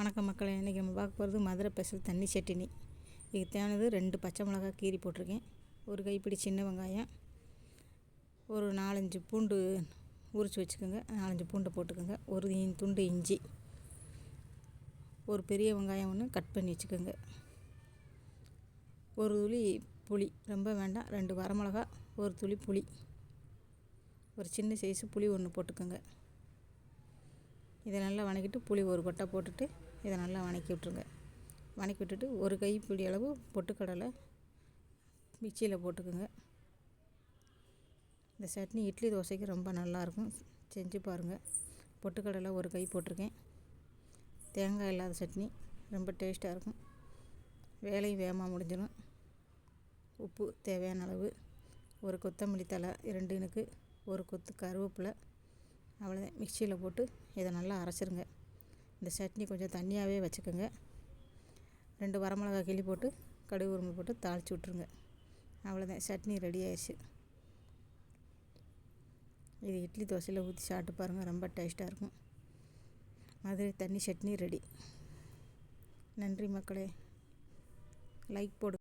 வணக்கம் மக்களே. இன்றைக்கி நம்ம பார்க்க போகிறது மதுரை ஸ்பெஷல் தண்ணி சட்டினி. இதுக்கு தேவையானது ரெண்டு பச்சை மிளகா கீரி போட்டிருக்கேன். ஒரு கைப்பிடி சின்ன வெங்காயம் ஒரு நாலஞ்சு பூண்டு உரித்து வச்சுக்கோங்க. நாலஞ்சு பூண்டை போட்டுக்கோங்க. ஒரு இன் துண்டு இஞ்சி ஒரு பெரிய வெங்காயம் ஒன்று கட் பண்ணி வச்சுக்கோங்க. ஒரு துளி புளி ரொம்ப வேண்டாம். ரெண்டு வரமிளகா ஒரு துளி புளி. ஒரு சின்ன சைஸு புளி ஒன்று போட்டுக்கோங்க. இதை நல்லா வணக்கிட்டு புளி ஒரு கொட்டை போட்டுட்டு இதை நல்லா வணக்கி விட்ருங்க வணக்கி விட்டுட்டு ஒரு கைப்பிடி அளவு பொட்டுக்கடலை மிக்சியில் போட்டுக்கோங்க. இந்த சட்னி இட்லி தோசைக்கு ரொம்ப நல்லாயிருக்கும். செஞ்சு பாருங்கள் பொட்டுக்கடலை ஒரு கை போட்டிருக்கேன். தேங்காய் இல்லாத சட்னி ரொம்ப டேஸ்ட்டாக இருக்கும். வேலையும் வேகமாக முடிஞ்சிடும். உப்பு தேவையான அளவு. ஒரு கொத்தமல்லி தலை ரெண்டு ஒரு கொத்து கருவேப்பிலை அவ்வளோதான் மிக்சியில் போட்டு இதை நல்லா அரைச்சிருங்க. இந்த சட்னி கொஞ்சம் தண்ணியாகவே வச்சுக்கோங்க. ரெண்டு வரமிளகா கிள்ளி போட்டு கடுகு உருமை போட்டு தாளித்து விட்ருங்க அவ்வளோதான் சட்னி ரெடி ஆயிடுச்சு. இது இட்லி தோசையில் ஊற்றி சாப்பிட்டு பாருங்கள் ரொம்ப டேஸ்ட்டாக இருக்கும். மதுரை தண்ணி சட்னி ரெடி நன்றி மக்களே. லைக் போடு